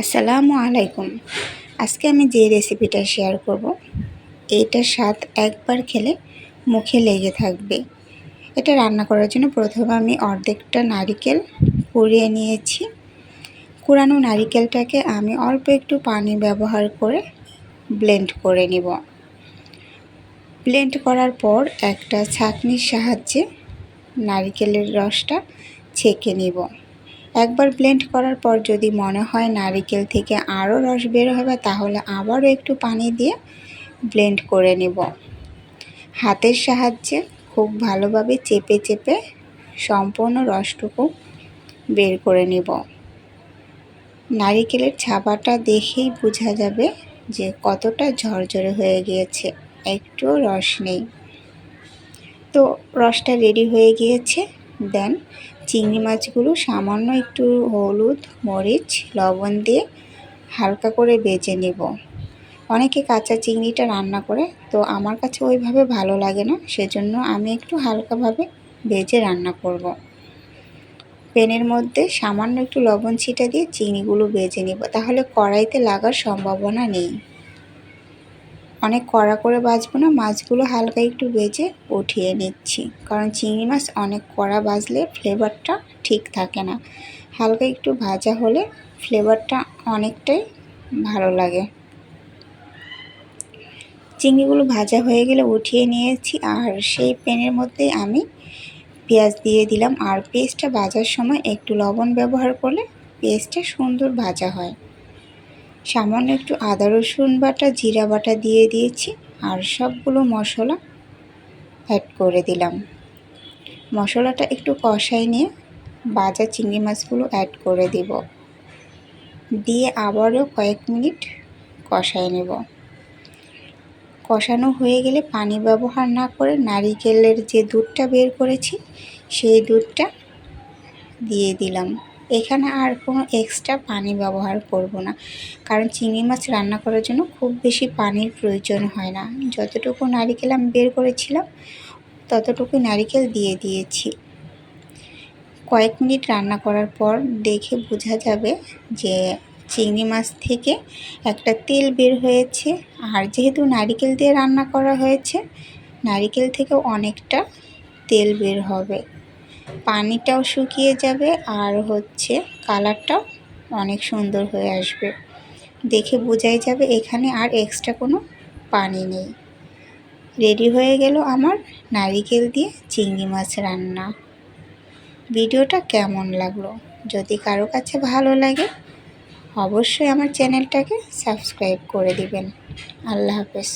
আসসালামু আলাইকুম। আজকে আমি যে রেসিপিটা শেয়ার করব, এইটার স্বাদ একবার খেলে মুখে লেগে থাকবে। এটা রান্না করার জন্য প্রথমে আমি অর্ধেকটা নারিকেল কুড়িয়ে নিয়েছি। কুড়ানো নারিকেলটাকে আমি অল্প একটু পানি ব্যবহার করে ব্লেন্ড করে নিব। ব্লেন্ড করার পর একটা ছাঁকনির সাহায্যে নারিকেলের রসটা ছেঁকে নিব। একবার ব্লেন্ড করার পর যদি মনে হয় নারিকেল থেকে আরও রস বের হবে, তাহলে আবারও একটু পানি দিয়ে ব্লেন্ড করে নেব। হাতের সাহায্যে খুব ভালোভাবে চেপে চেপে সম্পূর্ণ রসটুকু বের করে নেব। নারিকেলের ছাপাটা দেখেই বোঝা যাবে যে কতটা ঝরঝরে হয়ে গিয়েছে, একটুও রস নেই। তো রসটা রেডি হয়ে গিয়েছে, দেন চিংড়ি মাছগুলো সামান্য একটু হলুদ, মরিচ, লবণ দিয়ে হালকা করে বেজে নেব অনেকে কাঁচা চিংড়িটা রান্না করে, তো আমার কাছে ওইভাবে ভালো লাগে না, সেজন্য আমি একটু হালকাভাবে বেজে রান্না করব। প্যানের মধ্যে সামান্য একটু লবণ ছিটা দিয়ে চিংড়িগুলো বেজে নেব, তাহলে কড়াইতে লাগার সম্ভাবনা নেই অনেক কড়া করে বাজবো না, মাছগুলো হালকা একটু বেজে উঠিয়ে নিচ্ছি। কারণ চিংড়ি মাছ অনেক কড়া বাজলে ফ্লেভারটা ঠিক থাকে না। হালকা একটু ভাজা হলে ফ্লেভারটা অনেকটাই ভালো লাগে। চিংড়িগুলো ভাজা হয়ে গেলে উঠিয়ে নিয়েছি আর সেই প্যানের মধ্যেই আমি পেঁয়াজ দিয়ে দিলাম। আর পেঁয়াজটা ভাজার সময় একটু লবণ ব্যবহার করলে পেঁয়াজটা সুন্দর ভাজা হয়। সামান্য একটু আদা, রসুন বাটা, জিরা বাটা দিয়ে দিয়েছি আর সবগুলো মশলা অ্যাড করে দিলাম। মশলাটা একটু কষাই নিয়ে বাজা চিংড়ি মাছগুলো অ্যাড করে দিব। দিয়ে আবারও কয়েক মিনিট কষাই নেব। কষানো হয়ে গেলে পানি ব্যবহার না করে নারিকেলের যে দুধটা বের করেছি, সেই দুধটা দিয়ে দিলাম। এখানে আর কোনো এক্সট্রা পানি ব্যবহার করব না। কারণ চিংড়ি মাছ রান্না করার জন্য খুব বেশি পানির প্রয়োজন হয় না। যতটুকু নারিকেল আমি বের করেছিলাম ততটুকু নারিকেল দিয়ে দিয়েছি। কয়েক মিনিট রান্না করার পর দেখে বোঝা যাবে যে চিংড়ি মাছ থেকে একটা তেল বের হয়েছে। আর যেহেতু নারিকেল দিয়ে রান্না করা হয়েছে, নারিকেল থেকেও অনেকটা তেল বের হবে। পানিটাও শুকিয়ে যাবে আর হচ্ছে কালারটাও অনেক সুন্দর হয়ে আসবে। দেখে বোঝাই যাবে এখানে আর এক্সট্রা কোনো পানি নেই। রেডি হয়ে গেল আমার নারিকেল দিয়ে চিংড়ি মাছ রান্না। ভিডিওটা কেমন লাগল? যদি কারও কাছে ভালো লাগে, অবশ্যই আমার চ্যানেলটাকে সাবস্ক্রাইব করে দিবেন। আল্লাহ হাফেজ।